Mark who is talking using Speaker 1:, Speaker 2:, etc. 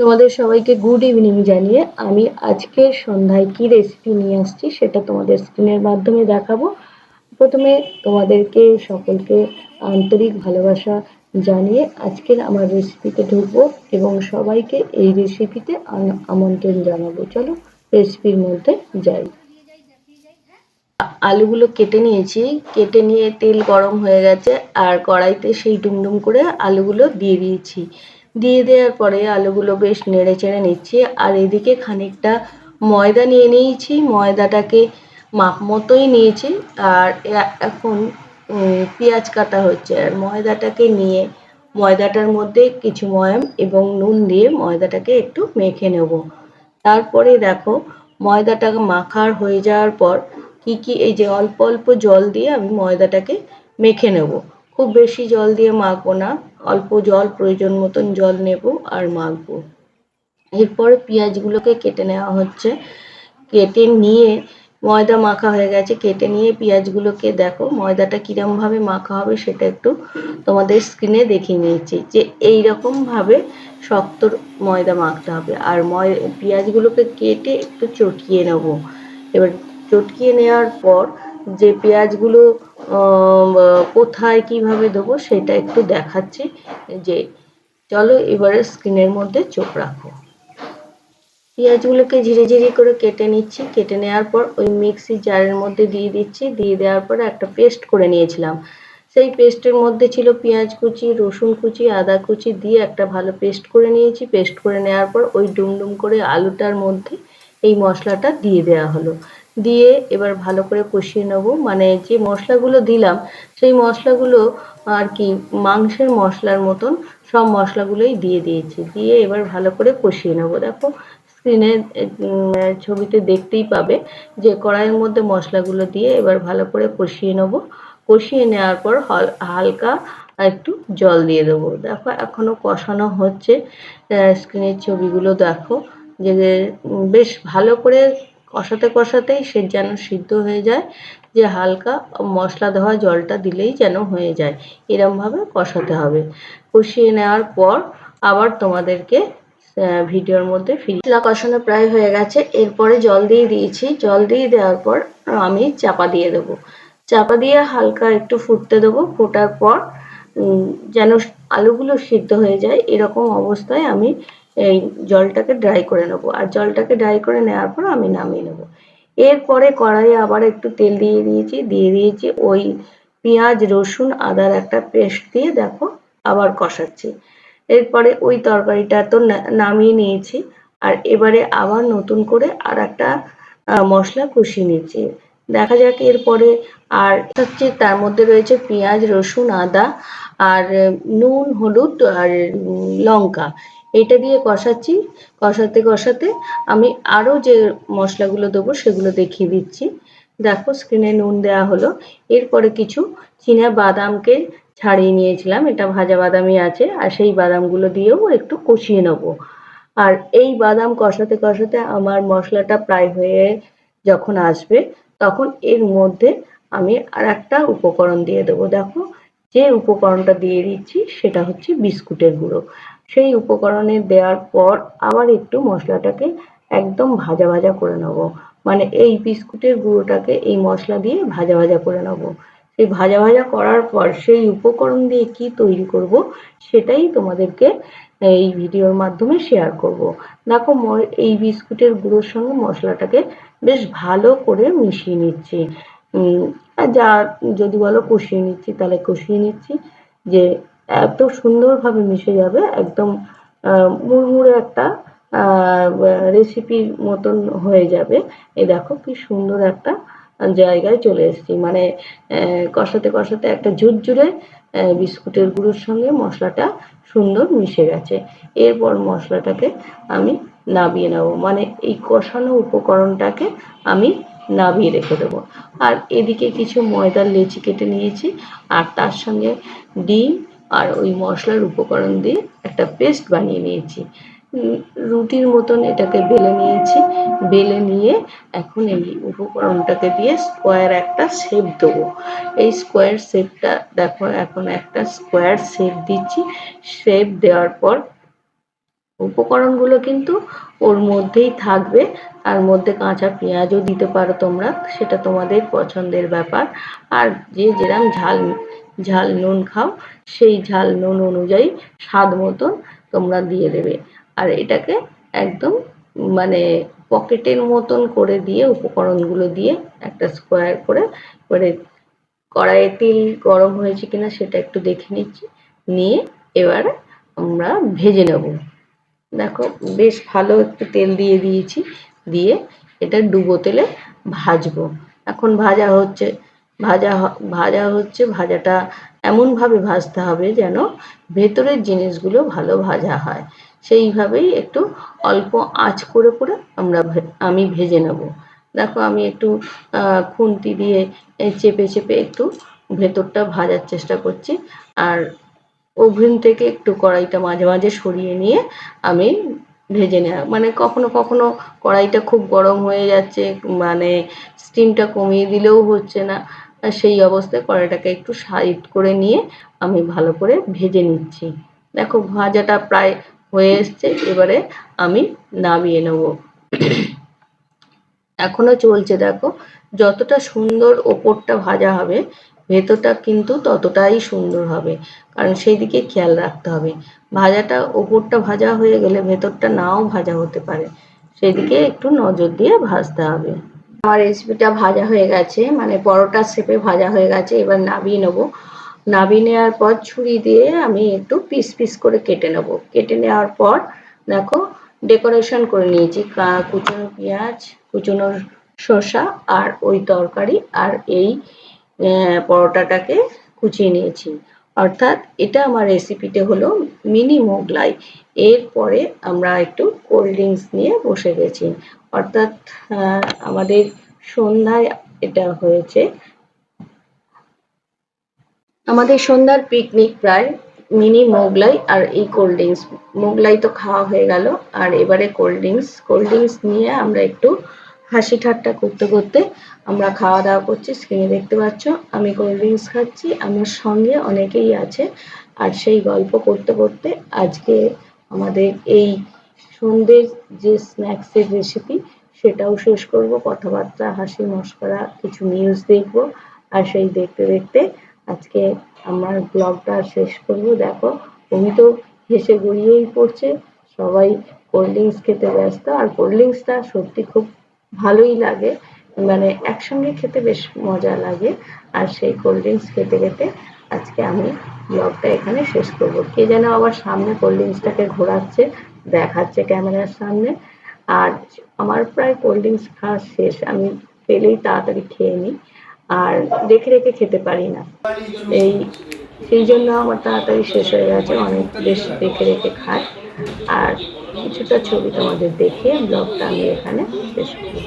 Speaker 1: তোমাদের সবাইকে good evening জানিয়ে আমি আজকের সন্ধ্যায় কি রেসিপি নিয়ে আসছি সেটা তোমাদের স্ক্রিনের মাধ্যমে দেখাবো। প্রথমে তোমাদেরকে সকলকে আন্তরিক ভালোবাসা জানিয়ে আজকের আমার রেসিপিতে ঢুকবো এবং সবাইকে এই রেসিপিতে আমন্ত্রণ জানাব। চলো রেসিপির মধ্যে যাই। আলুগুলো কেটে নিয়েছি। কেটে নিয়ে তেল গরম হয়ে গেছে আর কড়াইতে সেই ডুমডুম করে আলুগুলো দিয়ে দিয়েছি। দিয়ে দেওয়ার পরে আলুগুলো বেশ নেড়ে চেড়ে নিচ্ছি। আর এদিকে খানিকটা ময়দা নিয়ে নিয়েছি। ময়দাটাকে মাপ মতোই নিয়েছি। আর এখন পেঁয়াজ কাটা হচ্ছে। আর ময়দাটাকে নিয়ে, ময়দাটার মধ্যে কিছু ময়াম এবং নুন দিয়ে ময়দাটাকে একটু মেখে নেব। তারপরে দেখো, ময়দাটা মাখার হয়ে যাওয়ার পর কি কি, এই যে অল্প অল্প জল দিয়ে আমি ময়দাটাকে মেখে নেব। খুব বেশি জল দিয়ে মাখবো না। অল্প জল প্রয়োজন মতন জল নেব আর মাখবো। এরপরে পেঁয়াজগুলোকে কেটে নেওয়া হচ্ছে। কেটে নিয়ে ময়দা মাখা হয়ে গেছে। কেটে নিয়ে পেঁয়াজগুলোকে দেখো, ময়দাটা কিরম ভাবে মাখা হবে সেটা একটু তোমাদের স্ক্রিনে দেখিয়ে নিয়েছি যে এই রকম ভাবে শক্ত ময়দা মাখতে হবে। আর ময়, পেঁয়াজগুলোকে কেটে একটু চটকিয়ে নেব। এবার চটকিয়ে নেওয়ার পর যে পেঁয়াজগুলো কোথায় কীভাবে দেবো সেটা একটু দেখাচ্ছি। যে চলো এবারে স্ক্রিনের মধ্যে চোখ রাখো। পেঁয়াজগুলোকে ঝিরি ঝিরি করে কেটে নিচ্ছি। কেটে নেওয়ার পর ওই মিক্সি জারের মধ্যে দিয়ে দিচ্ছি। দিয়ে দেওয়ার পর একটা পেস্ট করে নিয়েছিলাম। সেই পেস্টের মধ্যে ছিল পেঁয়াজ কুচি, রসুন কুচি, আদা কুচি দিয়ে একটা ভালো পেস্ট করে নিয়েছি। পেস্ট করে নেওয়ার পর ওই ডুমডুম করে আলুটার মধ্যে এই মশলাটা দিয়ে দেওয়া হলো। দিয়ে এবার ভালো করে কষিয়ে নেব। মানে যে মশলাগুলো দিলাম, সেই মশলাগুলো আর কি মাংসের মশলার মতন সব মশলাগুলোই দিয়ে দিয়েছি। দিয়ে এবার ভালো করে কষিয়ে নেব। দেখো স্ক্রিনে ছবিতে দেখতেই পাবে যে কড়াইয়ের মধ্যে মশলাগুলো দিয়ে এবার ভালো করে কষিয়ে নেব। কষিয়ে নেওয়ার পর হল- হালকা একটু জল দিয়ে দেবো। দেখো, এখনও কষানো হচ্ছে। স্ক্রিনের ছবিগুলো দেখো যে বেশ ভালো করে কষাতে কষাতেই সে যেন সিদ্ধ হয়ে যায়, যে হালকা মশলা দেওয়া জলটা দিলেই যেন হয়ে যায়। এরমভাবে কষাতে হবে। কষিয়ে নেওয়ার পর আবার তোমাদেরকে ভিডিওর মধ্যে ফিরে মশলা কষানো প্রায় হয়ে গেছে। এরপরে জল দিয়ে দিয়েছি। জল দিয়ে দেওয়ার পর আমি চাপা দিয়ে দেবো। চাপা দিয়ে হালকা একটু ফুটতে দেবো। ফোটার পর যেন আলুগুলো সিদ্ধ হয়ে যায়, এরকম অবস্থায় আমি এই জলটাকে ড্রাই করে নেব। আর জলটাকে ড্রাই করে নেওয়ার পর আমি নামিয়ে নেব। এরপরে কড়াইয়ে আবার একটু তেল দিয়ে দিয়েছি। দিয়ে দিয়েছি ওই পেঁয়াজ, রসুন, আদার একটা পেস্ট দিয়ে দেখো আবার কষাচ্ছি। এরপরে ওই তরকারিটা তো নামিয়ে নিয়েছি। আর এবারে আবার নতুন করে আর একটা মশলা কষিয়ে নিচ্ছি। দেখা যাক এরপরে আর হচ্ছে তার মধ্যে রয়েছে পেঁয়াজ, রসুন, আদা আর নুন, হলুদ আর লঙ্কা। এটা দিয়ে কষাচ্ছি। কষাতে কষাতে আমি আরও যে মশলাগুলো দেবো সেগুলো দেখিয়ে দিচ্ছি। দেখো স্ক্রিনে নুন দেওয়া হলো। এরপরে কিছু চীনা বাদামকে ছাড়িয়ে নিয়েছিলাম। এটা ভাজা বাদামই আছে। আর সেই বাদামগুলো দিয়েও একটু কষিয়ে নেব। আর এই বাদাম কষাতে কষাতে আমার মশলাটা প্রায় হয়ে যখন আসবে, তখন এর মধ্যে আমি আর একটা উপকরণ দিয়ে দেবো। দেখো যে উপকরণটা দিয়ে দিচ্ছি সেটা হচ্ছে বিস্কুটের গুঁড়ো। সেই উপকরণে দেওয়ার পর আবার একটু মশলাটাকে একদম ভাজা ভাজা করে নেব। মানে এই বিস্কুটের গুঁড়োটাকে এই মশলা দিয়ে ভাজা ভাজা করে নেব। সেই ভাজা ভাজা করার পর সেই উপকরণ দিয়ে কি তৈরি করব সেটাই তোমাদেরকে এই ভিডিওর মাধ্যমে শেয়ার করব। দেখো এই বিস্কুটের গুঁড়োর সঙ্গে মশলাটাকে বেশ ভালো করে মিশিয়ে নিচ্ছি। যা, যদি বলো কষিয়ে নিচ্ছি, তাহলে কষিয়ে নিচ্ছি। যে এত সুন্দরভাবে মিশে যাবে, একদম মুড়মুড়ে একটা রেসিপির মতন হয়ে যাবে। এই দেখো কি সুন্দর একটা জায়গায় চলে এসেছি। মানে কষাতে কষাতে একটা ঝুরঝুরে বিস্কুটের গুঁড়োর সঙ্গে মশলাটা সুন্দর মিশে গেছে। এরপর মশলাটাকে আমি নাবিয়ে নেব। মানে এই কষানো উপকরণটাকে আমি নাবিয়ে রেখে দেবো। আর এদিকে কিছু ময়দার লেচি কেটে নিয়েছি, আর তার সঙ্গে ডিম আর ওই মশলার উপকরণ দিয়ে একটা পেস্ট বানিয়ে নিয়েছি। রুটির মতন এটাকে বেলে নিয়েছি। বেলে নিয়ে এখন এই উপকরণটাকে দিয়ে স্কোয়ার একটা শেপ দেবো। এই স্কোয়ার শেপটা দেখো, এখন একটা স্কোয়ার শেপ দিচ্ছি। শেপ দেওয়ার পর উপকরণগুলো কিন্তু ওর মধ্যেই থাকবে। তার মধ্যে কাঁচা পেঁয়াজও দিতে পারো তোমরা, সেটা তোমাদের পছন্দের ব্যাপার। আর যে যেরম ঝাল ঝাল নুন খাও, সেই ঝাল নুন অনুযায়ী স্বাদ মতন তোমরা দিয়ে দেবে। আর এটাকে একদম মানে পকেটের মতন করে দিয়ে, উপকরণগুলো দিয়ে একটা স্কোয়ার করে করে কড়াইয়ে তেল গরম হয়েছে কিনা সেটা একটু দেখে নিচ্ছি। নিয়ে এবারে আমরা ভেজে নেব। দেখো বেশ ভালো একটু তেল দিয়ে দিয়েছি, দিয়ে এটা ডুবো তেলে ভাজবো। এখন ভাজা হচ্ছে। ভাজা ভাজা হচ্ছে ভাজাটা এমনভাবে ভাজতে হবে যেন ভেতরের জিনিসগুলো ভালো ভাজা হয়। সেইভাবেই একটু অল্প আঁচ করে করে আমরা আমি ভেজে নেব। দেখো আমি একটু খুন্তি দিয়ে চেপে চেপে একটু ভেতরটা ভাজার চেষ্টা করছি। আর ওভেন থেকে একটু কড়াইটা মাঝে মাঝে সরিয়ে নিয়ে আমি ভেজে নেওয়া মানে কখনো কখনো কড়াইটা খুব গরম হয়ে যাচ্ছে মানে স্টিমটা কমিয়ে দিলেও হচ্ছে না। সেই অবস্থায় কড়াইটাকে একটু সাইড করে নিয়ে আমি ভালো করে ভেজে নিচ্ছি। দেখো ভাজাটা প্রায় হয়ে এসছে, এবারে আমি নামিয়ে নেব। এখনও চলছে দেখো, যতটা সুন্দর ওপরটা ভাজা হবে, ভেতরটা কিন্তু ততটাই সুন্দর হবে, কারণ সেই দিকে খেয়াল রাখতে হবে। ভাজাটা ওপরটা ভাজা হয়ে গেলে ভেতরটা নাও ভাজা হতে পারে, সেদিকে একটু নজর দিয়ে ভাজতে হবে। আমার রেসিপিটা ভাজা হয়ে গেছে মানে পরোটার শেপে ভাজা হয়ে গেছে, এবার নাবিয়ে নেব। নাবিয়ে নেওয়ার পর ছুরি দিয়ে আমি একটু পিস পিস করে কেটে নেব। কেটে নেওয়ার পর দেখো ডেকোরেশন করে নিয়েছি। কুচনো পেঁয়াজ, কুচনো শসা আর ওই তরকারি আর এই পরোটাটাকে কুচিয়ে নিয়েছি। অর্থাৎ এটা আমার রেসিপিটা হলো মিনি মোগলাই এরপরে আমরা একটু কোল্ড ড্রিঙ্কস নিয়ে বসে গেছি। অর্থাৎ আমাদের সন্ধ্যায় এটা হয়েছে। আমাদের সন্ধ্যার পিকনিক প্রায় মিনি মোগলাই আর এই কোল্ড ড্রিঙ্কস মোগলাই তো খাওয়া হয়ে গেল, আর এবারে কোল্ড ড্রিঙ্কস কোল্ড ড্রিঙ্কস নিয়ে আমরা একটু হাসি ঠাট্টা করতে করতে আমরা খাওয়া দাওয়া করছি। স্ক্রিনে দেখতে পাচ্ছ, আমি কোল্ড ড্রিঙ্কস খাচ্ছি। আমার সঙ্গে অনেকেই আছে, আর সেই গল্প করতে করতে আজকে আমাদের এই সন্ধ্যের যে স্ন্যাক্সের রেসিপি সেটাও শেষ করব। কথাবার্তা, হাসি, মস্করা, কিছু নিউজ দেখব। আর সেই দেখতে দেখতে আজকে আমার ব্লগটা শেষ করব। দেখো উনি তো হেসে গড়িয়েই পড়ছে। সবাই কোল্ড ড্রিঙ্কস খেতে ব্যস্ত। আর কোল্ড ড্রিঙ্কসটা সত্যি খুব ভালোই লাগে। মানে একসঙ্গে খেতে বেশ মজা লাগে। আর সেই কোল্ড ড্রিঙ্কস খেতে খেতে আজকে আমি ব্লগটা এখানে শেষ করব। কে যেন আবার সামনে কোল্ড ঘোরাচ্ছে, দেখাচ্ছে ক্যামেরার সামনে। আর আমার প্রায় কোল্ড ড্রিঙ্কস খাওয়া শেষ, আমি পেলেই তাড়াতাড়ি খেয়ে নিই। আর দেখে রেখে খেতে পারি না। এই, সেই জন্য আমার তাড়াতাড়ি শেষ হয়ে গেছে, অনেক বেশ দেখে রেখে খায় আর কিছুটা ছবি তোমাদের দেখে ব্লগটা আমি এখানে শেষ করব।